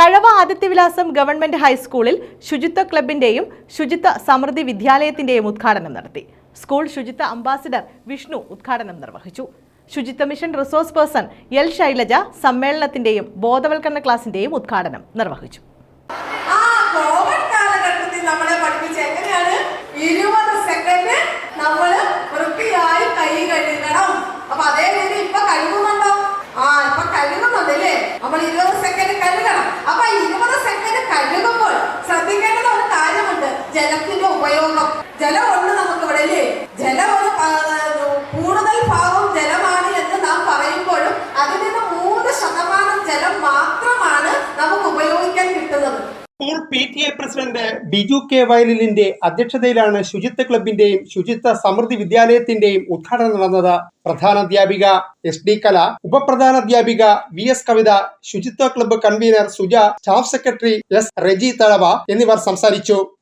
Thazhava Adityavilasam government ഹൈസ്കൂളിൽ ശുചിത്വ ക്ലബിന്റെയും ശുചിത്വ സമൃദ്ധി വിദ്യാലയത്തിന്റെയും ഉദ്ഘാടനം നടത്തി. സ്കൂൾ ശുചിത്വ അംബാസിഡർ വിഷ്ണു ഉദ്ഘാടനം നിർവഹിച്ചു. Suchitwa mission resource person L Shailaja സമ്മേളനത്തിന്റെയും ബോധവൽക്കരണ ക്ലാസിന്റെയും ഉദ്ഘാടനം നിർവഹിച്ചു. നമ്മളെ പഠിപ്പിച്ച എങ്ങനെയാണ്? ഇരുപത് സെക്കൻഡ് നമ്മൾ അപ്പൊ അതേ രീതി ഇപ്പൊ കഴുകുന്നുണ്ടോ? ആ ഇപ്പൊ കഴുകുന്നുണ്ടല്ലേ? നമ്മൾ ഇരുപത് സെക്കൻഡ് കഴുകണം അപ്പൊ ഈ ഇരുപത് സെക്കൻഡ് കഴുകുമ്പോൾ ശ്രദ്ധിക്കേണ്ട ഒരു കാര്യമുണ്ട് ജലത്തിന്റെ ഉപയോഗം. ജലം ഉണ്ട് നമുക്ക് ഇവിടെ അല്ലേ ജലം കൂടുതൽ ഭാഗവും ജലമാണ് എന്ന് നാം പറയുമ്പോഴും അതിൽ നിന്ന് മൂന്ന് ശതമാനം ജലം മാത്രമാണ് നമുക്ക് ഉപയോഗിക്കാൻ കിട്ടുന്നത്. School P T A president Biju K വയലിലിന്റെ അധ്യക്ഷതയിലാണ് ശുചിത്വ ക്ലബിന്റെയും ശുചിത്വ സമൃദ്ധി വിദ്യാലയത്തിന്റെയും ഉദ്ഘാടനം നടന്നത് പ്രധാനാധ്യാപിക എസ് ഡി കല ഉപപ്രധാനാധ്യാപിക വി എസ് കവിത ശുചിത്വ club convener Suja staff secretary S Reji Thazhava എന്നിവർ സംസാരിച്ചു.